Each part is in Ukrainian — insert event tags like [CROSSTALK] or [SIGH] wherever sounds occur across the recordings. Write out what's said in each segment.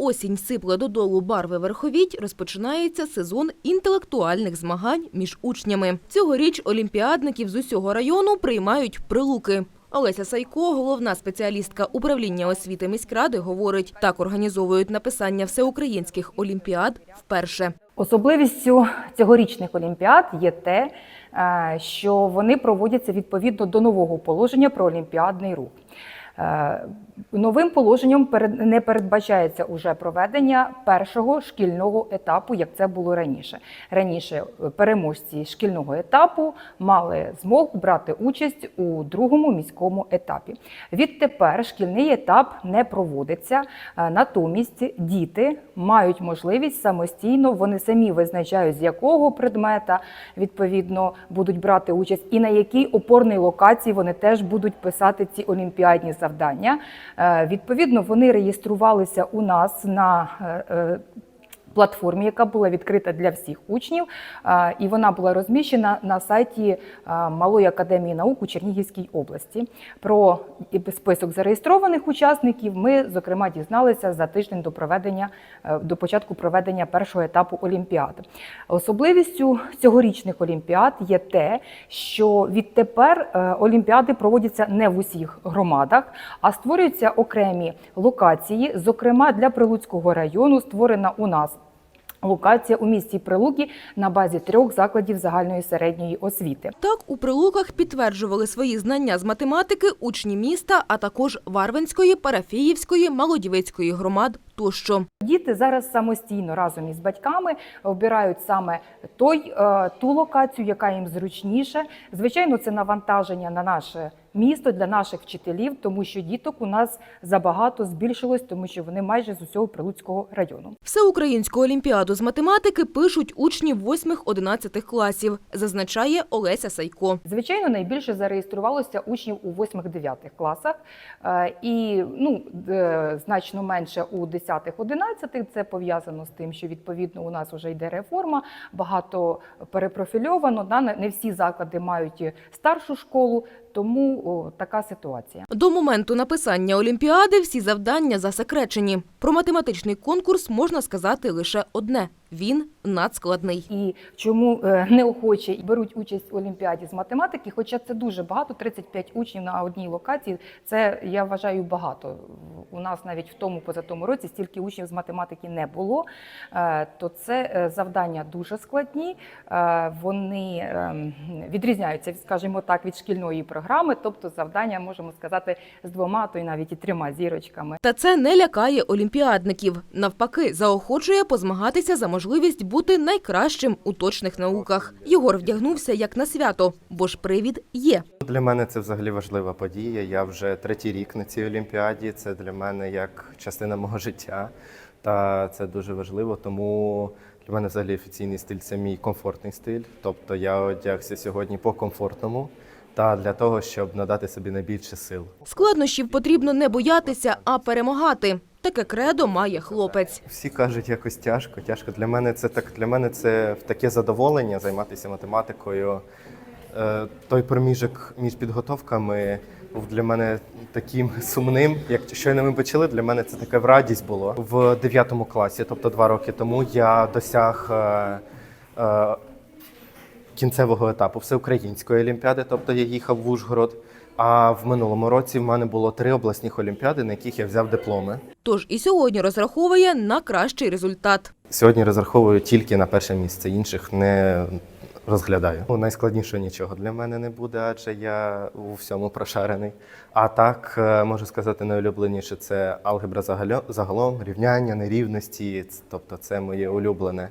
осінь сипле додолу барви верховіть, розпочинається сезон інтелектуальних змагань між учнями. Цьогоріч олімпіадників з усього району приймають прилуки. Олеся Сайко, головна спеціалістка управління освіти міськради, говорить, так організовують написання всеукраїнських олімпіад вперше. Особливістю цьогорічних олімпіад є те, е, що вони проводяться відповідно до нового положення про олімпіадний рух. Е, Новим положенням не передбачається уже проведення першого шкільного етапу, як це було раніше. Раніше е, переможці шкільного етапу мали змогу брати участь у другому міському етапі. Відтепер шкільний етап не проводиться. е, Натомість діти мають можливість самостійно, вони самі визначають, з якого предмета відповідно будуть брати участь, і на якій опорній локації вони теж будуть писати ці олімпіадні завдання. Е, Відповідно, вони реєструвалися у нас на е, е, платформі, яка була відкрита для всіх учнів, і вона була розміщена на сайті Малої академії наук у Чернігівській області. Про список зареєстрованих учасників ми, зокрема, дізналися за тиждень до проведення е, до початку проведення першого етапу Олімпіади. Особливістю цьогорічних олімпіад є те, що відтепер е, олімпіади проводяться не в усіх громадах, а створюються окремі локації. Зокрема, для Прилуцького району створена у нас. Локація у місті Прилуки на базі трьох закладів загальної середньої освіти. Так, у прилуках підтверджували свої знання з математики учні міста, а також Варвинської, Парафіївської, Малодівецької громад тощо. Діти зараз самостійно разом із батьками обирають саме той е, ту локацію, яка їм зручніше. Звичайно, це навантаження на наше місто для наших вчителів, тому що діток у нас забагато збільшилось, тому що вони майже з усього прилуцького району. Всеукраїнську олімпіаду з математики пишуть учні 8-11 класів, зазначає Олеся Сайко. Звичайно, найбільше зареєструвалося учнів у 8-9 класах, е, і ну, е, значно менше у 10-11. Це пов'язано з тим, що відповідно у нас вже йде реформа, багато перепрофільовано. Не всі заклади мають старшу школу, тому о, така ситуація. До моменту написання олімпіади всі завдання засекречені. Про математичний конкурс можна сказати лише одне – він надскладний. І чому е, неохоче беруть участь в олімпіаді з математики, хоча це дуже багато, 35 учнів на одній локації. Це я вважаю багато. У нас навіть в тому позатому році стільки учнів з математики не було. Е, То це е, завдання дуже складні. Вони ем, відрізняються, скажімо так, від шкільної програми. Тобто завдання можемо сказати з двома, то й навіть і трьома зірочками. Та це не лякає олімпіадників. Навпаки, заохочує позмагатися за можливість бути найкращим у точних науках. Єгор вдягнувся як на свято, бо ж привід є. Для мене це взагалі важлива подія. Я вже третій рік на цій олімпіаді. Це для мене як частина мого життя. Та це дуже важливо. Тому для мене взагалі офіційний стиль це мій комфортний стиль. Тобто я одягся сьогодні по комфортному та для того, щоб надати собі найбільше сил. Складнощів потрібно не боятися, а перемагати. Таке кредо має хлопець. Всі кажуть, якось тяжко. Тяжко для мене це так. Для мене це таке задоволення займатися математикою. Е, Той проміжок між підготовками був для мене таким [LAUGHS] сумним. Як щойно ми почали, для мене це таке в радість було в 9 класі, тобто два роки тому, я досяг. е, е, Кінцевого етапу всеукраїнської олімпіади, тобто я їхав в Ужгород. А в минулому році в мене було три обласних олімпіади, на яких я взяв дипломи. Тож і сьогодні розраховує на кращий результат. Сьогодні розраховую тільки на перше місце, інших не розглядаю. Ну, Найскладнішого нічого для мене не буде, адже я у всьому прошарений. А так е, можу сказати, найулюбленіше це алгебра загалом, рівняння, нерівності. Тобто, це моє улюблене.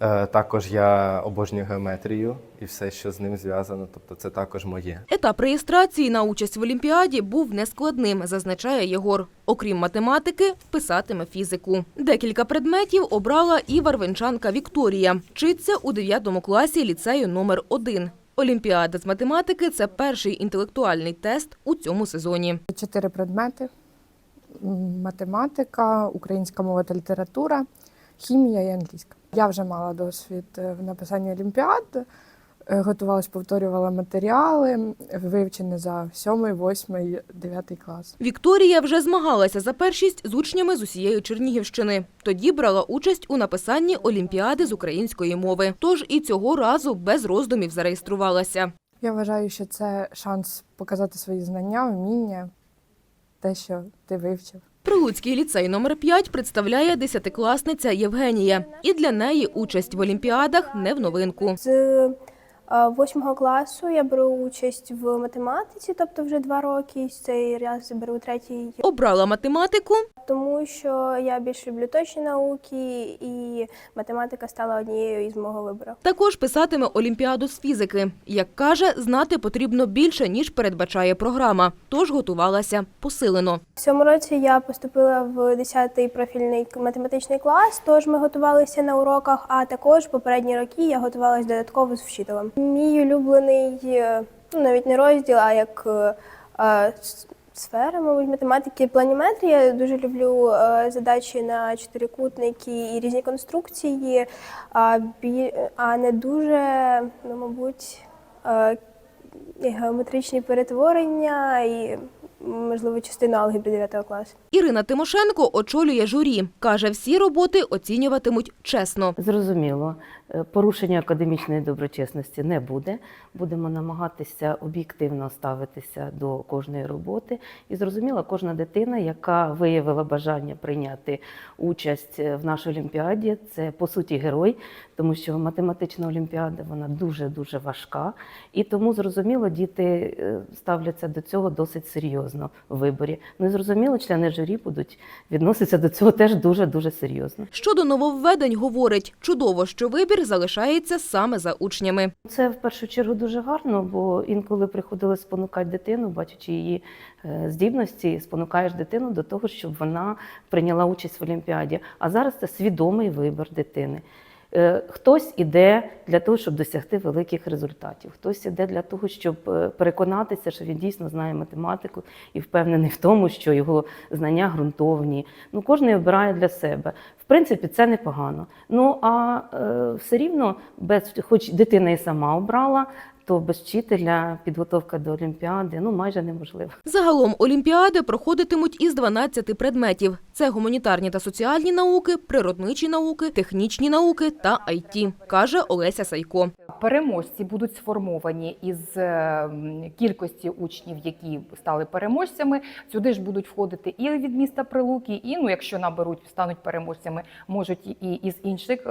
Е, Також я обожнюю геометрію і все, що з ним зв'язано. Тобто, це також моє. Етап реєстрації на участь в Олімпіаді був нескладним, зазначає Єгор. Окрім математики, писатиме фізику. Декілька предметів обрала і варвенчанка Вікторія. Вчиться у 9 класі ліцею номер 1 Олімпіада з математики це перший інтелектуальний тест у цьому сезоні. Чотири предмети: математика, українська мова та література, хімія і англійська. Я вже мала досвід е, в написанні олімпіад. Е, Готувалась, повторювала матеріали, вивчені за 7, 8, 9 клас. Вікторія вже змагалася за першість з учнями з усієї Чернігівщини. Тоді брала участь у написанні олімпіади з української мови. Тож і цього разу без роздумів зареєструвалася. Я вважаю, що це шанс показати свої знання, вміння, те, що ти вивчив. Прилуцький ліцей номер 5 представляє десятикласниця Євгенія. І для неї участь в олімпіадах не в новинку. З восьмого класу я беру участь в математиці, тобто вже два роки. і Цей раз беру третій, Обрала математику, тому що я більш люблю точні науки, і математика стала однією із мого вибору. також писатиме олімпіаду з фізики. Як каже, знати потрібно більше, ніж передбачає програма. Тож готувалася посилено. В цьому році я поступила в 10-й профільний математичний клас, тож ми готувалися на уроках, а також попередні роки я готувалася додатково з вчителем. Мій улюблений, е, ну навіть не розділ, а як е, е, сфера, мабуть, математики, планіметрія. Я дуже люблю е, задачі на чотирикутники і різні конструкції, а, бі, а не дуже, ну, мабуть, е, геометричні перетворення і, можливо, частину алгебри 9 класу. Ірина Тимошенко очолює журі. Каже, всі роботи оцінюватимуть чесно. Зрозуміло, е, порушення академічної доброчесності не буде. Будемо намагатися об'єктивно ставитися до кожної роботи. І зрозуміло, кожна дитина, яка виявила бажання прийняти участь е, в нашій олімпіаді, це по суті герой, тому що математична олімпіада вона дуже дуже важка. І тому зрозуміло, діти е, ставляться до цього досить серйозно в виборі. Ну і зрозуміло, члени журі будуть відноситися до цього теж дуже дуже серйозно. Щодо нововведень, говорить, чудово, що вибір залишається саме за учнями. Це в першу чергу дуже гарно, бо інколи приходили спонукати дитину, бачачи її е, здібності, спонукаєш дитину до того, щоб вона прийняла участь в Олімпіаді. А зараз це свідомий вибір дитини. Е, Хтось іде для того, щоб досягти великих результатів, хтось іде для того, щоб е, переконатися, що він дійсно знає математику і впевнений в тому, що його знання ґрунтовні. Ну, кожен обирає для себе. В принципі, це непогано. Ну а е, все рівно, без, хоч дитина і сама обрала, то без вчителя підготовка до Олімпіади ну майже неможлива. Загалом олімпіади проходитимуть із 12 предметів: це гуманітарні та соціальні науки, природничі науки, технічні науки та IT, каже Олеся Сайко. Переможці будуть сформовані із е, кількості учнів, які стали переможцями. Сюди ж будуть входити і від міста Прилуки, і ну, якщо наберуть, стануть переможцями, можуть і із інших е,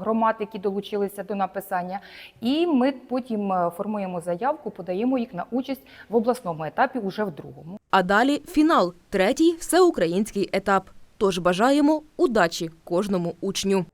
громад, які долучилися до написання. І ми потім е, формуємо заявку, подаємо їх на участь в обласному етапі уже в другому. А далі фінал, третій всеукраїнський етап. Тож бажаємо удачі кожному учню.